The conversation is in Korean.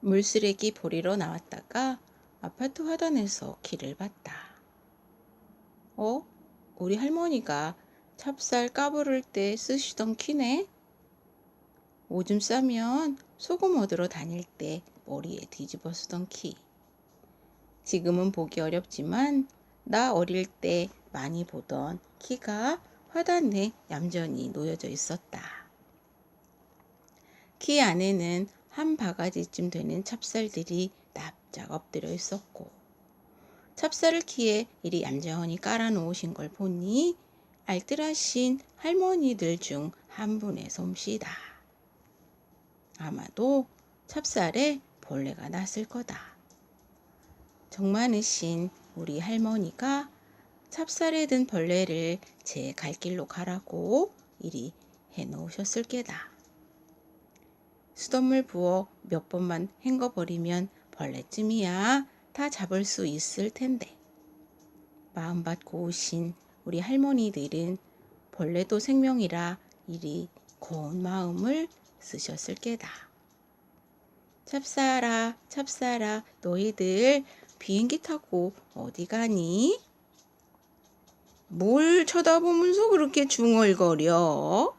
물쓰레기 버리러 나왔다가 아파트 화단에서 길을 봤다. 어? 우리 할머니가 찹쌀 까부를 때 쓰시던 키네? 오줌 싸면 소금 얻으러 다닐 때 머리에 뒤집어 쓰던 키. 지금은 보기 어렵지만 나 어릴 때 많이 보던 키가 화단에 얌전히 놓여져 있었다. 키 안에는 한 바가지쯤 되는 찹쌀들이 납작 엎드려 있었고 찹쌀을 키에 이리 얌전히 깔아 놓으신 걸 보니 알뜰하신 할머니들 중 한 분의 솜씨다. 아마도 찹쌀에 벌레가 났을 거다. 정 많으신 우리 할머니가 찹쌀에 든 벌레를 제 갈 길로 가라고 이리 해 놓으셨을 게다. 수돗물 부어 몇 번만 헹궈버리면 벌레쯤이야 다 잡을 수 있을 텐데. 마음밭 고우신 우리 할머니들은 벌레도 생명이라 이리 고운 마음을 쓰셨을 게다. 찹쌀아, 찹쌀아, 너희들 비행기 타고 어디 가니? 뭘 쳐다보면서 그렇게 중얼거려?